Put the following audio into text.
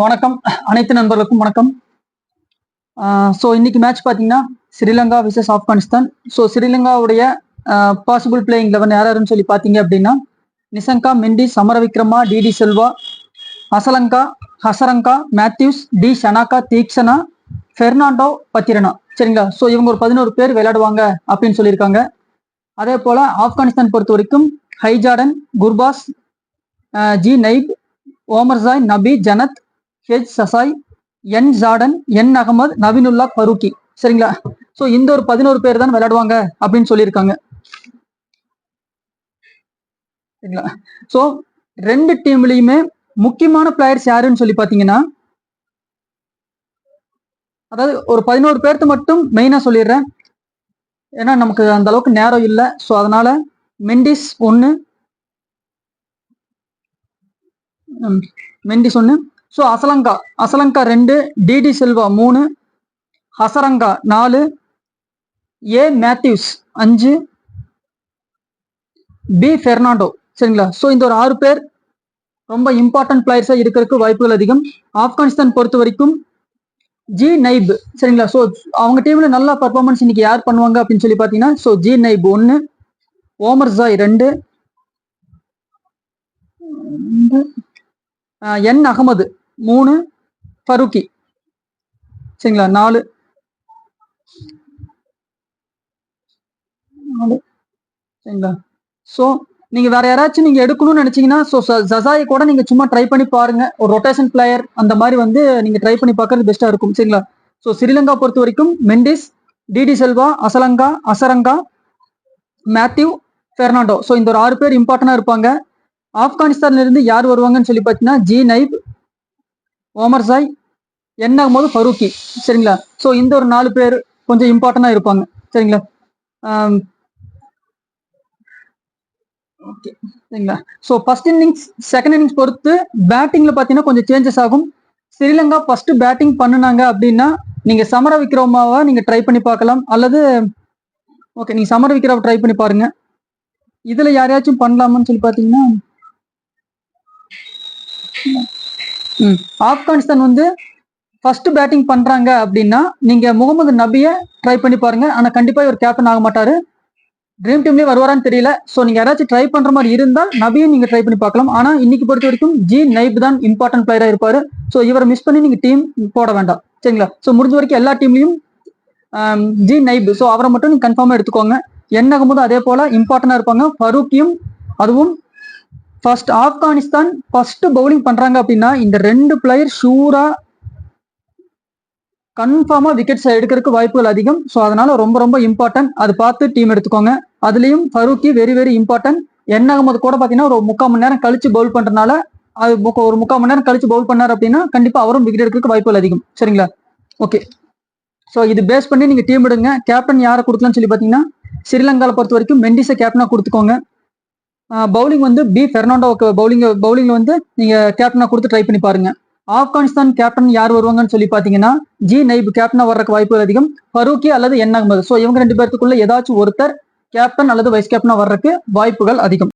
வணக்கம். அனைத்து நண்பர்களுக்கும் வணக்கம். ஸோ இன்னைக்கு மேட்ச் பார்த்தீங்கன்னா ஸ்ரீலங்கா விசஸ் ஆப்கானிஸ்தான். ஸோ ஸ்ரீலங்காவுடைய பாசிபிள் பிளேயிங் லெவன் யார் யாருன்னு சொல்லி பார்த்தீங்க அப்படின்னா நிசங்கா மெண்டி சமரவிக்ரமா டிடி செல்வா அசலங்கா ஹசரங்கா மேத்யூஸ் டி ஷனாக்கா தீக்ஷனா ஃபெர்னாண்டோ பத்திரனா. சரிங்களா? ஸோ இவங்க ஒரு பதினோரு பேர் விளையாடுவாங்க அப்படின்னு சொல்லியிருக்காங்க. அதே போல் ஆப்கானிஸ்தான் பொறுத்த வரைக்கும் ஹைஜார்டன் Gurbaz G Naib Omarzai Nabi Janat H Zazai N Zadran N Ahmad Naveenullah Farooqi சரிங்களா? ஸோ இந்த ஒரு பதினோரு பேர் தான் விளையாடுவாங்க அப்படின்னு சொல்லியிருக்காங்க. சரிங்களா? ஸோ ரெண்டு டீம்லையுமே முக்கியமான பிளேயர்ஸ் யாருன்னு சொல்லி பார்த்தீங்கன்னா அதாவது ஒரு பதினோரு பேர்த்து மட்டும் மெயினாக சொல்லிடுறேன். ஏன்னா நமக்கு அந்த அளவுக்கு நேரம் இல்லை. ஸோ அதனால மெண்டிஸ் ஒன்று மெண்டிஸ் ஒன்று ஸோ அசலங்கா அசலங்கா ரெண்டு டிடி செல்வா மூணு ஹசரங்கா நாலு ஏ மேத்யூஸ் அஞ்சு பி ஃபெர்னாண்டோ சரிங்களா? ஸோ இந்த ஒரு ஆறு பேர் ரொம்ப இம்பார்ட்டன்ட் பிளேயர்ஸாக இருக்கிறதுக்கு வாய்ப்புகள் அதிகம். ஆப்கானிஸ்தான் பொறுத்த வரைக்கும் ஜி நைப் சரிங்களா? ஸோ அவங்க டீம்ல நல்ல பர்ஃபார்மன்ஸ் இன்னைக்கு யார் பண்ணுவாங்க அப்படின்னு சொல்லி பார்த்தீங்கன்னா ஸோ ஜி நைப் ஒன்று ஓமர் ஜாய் ரெண்டு என் அகமது மூணு ஃபரூக்கி சரிங்களா? நாலு. நாலு. சரிங்களா? ஸோ நீங்க வேற யாராச்சும் நீங்க எடுக்கணும்னு நினைச்சீங்கன்னா ஸோ ஜசாயை கூட நீங்க சும்மா ட்ரை பண்ணி பாருங்க. ஒரு ரொட்டேஷன் பிளேயர் அந்த மாதிரி வந்து நீங்க ட்ரை பண்ணி பார்க்கறது பெஸ்டா இருக்கும். சரிங்களா? ஸோ ஸ்ரீலங்கா பொறுத்த வரைக்கும் Mendis D D Silva Asalanka Hasaranga Mathew Fernando. So இந்த ஒரு ஆறு பேர் இம்பார்ட்டண்டா இருப்பாங்க. ஆப்கானிஸ்தான்ல இருந்து யார் வருவாங்கன்னு சொல்லி பார்த்தீங்கன்னா ஜி நைப் ஓமர் சாய் என்ன ஆகும்போது ஃபரூக்கி. சரிங்களா? ஸோ இந்த ஒரு நாலு பேர் கொஞ்சம் இம்பார்ட்டண்டாக இருப்பாங்க. சரிங்களா? ஓகே சரிங்களா? So first innings second innings பொறுத்து பேட்டிங்கில் பார்த்தீங்கன்னா கொஞ்சம் சேஞ்சஸ் ஆகும். ஸ்ரீலங்கா ஃபர்ஸ்ட் பேட்டிங் பண்ணுனாங்க அப்படின்னா நீங்கள் சமர விக்ரமாவை நீங்கள் ட்ரை பண்ணி பார்க்கலாம். அல்லது ஓகே நீங்கள் சமர விக்ரமாவை ட்ரை பண்ணி பாருங்க. இதில் யாரையாச்சும் பண்ணலாமான்னு சொல்லி பார்த்தீங்கன்னா ஆப்கானிஸ்தான் வந்து ஃபர்ஸ்ட் பேட்டிங் பண்றாங்க அப்படின்னா நீங்க முகமது நபியை ட்ரை பண்ணி பாருங்க. ஆனா கண்டிப்பா இவர் கேப்டன் ஆக மாட்டாரு. ட்ரீம் டீம்லயே வருவாரான்னு தெரியல. ஸோ நீங்க யாராச்சும் ட்ரை பண்ற மாதிரி இருந்தால் நபியும் நீங்க ட்ரை பண்ணி பார்க்கலாம். ஆனா இன்னைக்கு பொறுத்த வரைக்கும் ஜி நைப் தான் இம்பார்ட்டன்ட் பிளேயரா இருப்பாரு. ஸோ இவரை மிஸ் பண்ணி நீங்க டீம் போட வேண்டாம். சரிங்களா? ஸோ முடிஞ்ச வரைக்கும் எல்லா டீம்லயும் ஜி நைப். ஸோ அவரை மட்டும் நீங்க கன்ஃபார்மா எடுத்துக்கோங்க. என்னாகும் போது அதே போல இம்பார்ட்டண்டா இருப்பாங்க. ஃபரூக்கியும் அதுவும் ஃபர்ஸ்ட் ஆப்கானிஸ்தான் ஃபர்ஸ்ட் பவுலிங் பண்றாங்க அப்படின்னா இந்த ரெண்டு பிளேயர் ஷூரா கன்ஃபார்மா விக்கெட்ஸ் எடுக்கிறதுக்கு வாய்ப்புகள் அதிகம். ஸோ அதனால ரொம்ப ரொம்ப இம்பார்ட்டன்ட் அது பார்த்து டீம் எடுத்துக்கோங்க. அதுலயும் ஃபரூக்கி வெரி வெரி இம்பார்ட்டன்ட் என்ன ஆகும்போது கூட பார்த்தீங்கன்னா ஒரு முக்கால் மணி நேரம் கழிச்சு பவுல் பண்றதுனால அது ஒரு முக்கால் மணி நேரம் கழிச்சு பவுல் பண்ணார் அப்படின்னா கண்டிப்பா அவரும் விக்கெட் எடுக்கிறதுக்கு வாய்ப்புகள் அதிகம். சரிங்களா? ஓகே ஸோ இது பேஸ் பண்ணி நீங்க டீம் எடுங்க. கேப்டன் யாரை கொடுக்கலாம்னு சொல்லி பார்த்தீங்கன்னா ஸ்ரீலங்காவை பொறுத்த வரைக்கும் மெண்டிஸை கேப்டனா கொடுத்துக்கோங்க. பவுலிங் வந்து பி பெர்னாண்டோக்கு பவுலிங் பவுலிங்ல வந்து நீங்க கேப்டனா கொடுத்து ட்ரை பண்ணி பாருங்க. ஆப்கானிஸ்தான் கேப்டன் யார் வருவாங்கன்னு சொல்லி பாத்தீங்கன்னா ஜி நைப் கேப்டனா வர்றதுக்கு வாய்ப்புகள் அதிகம். ஃபரூக்கி அல்லது என் அகமது. ஸோ இவங்க ரெண்டு பேர்த்துக்குள்ள ஏதாச்சும் ஒருத்தர் கேப்டன் அல்லது வைஸ் கேப்டனா வர்றதுக்கு வாய்ப்புகள் அதிகம்.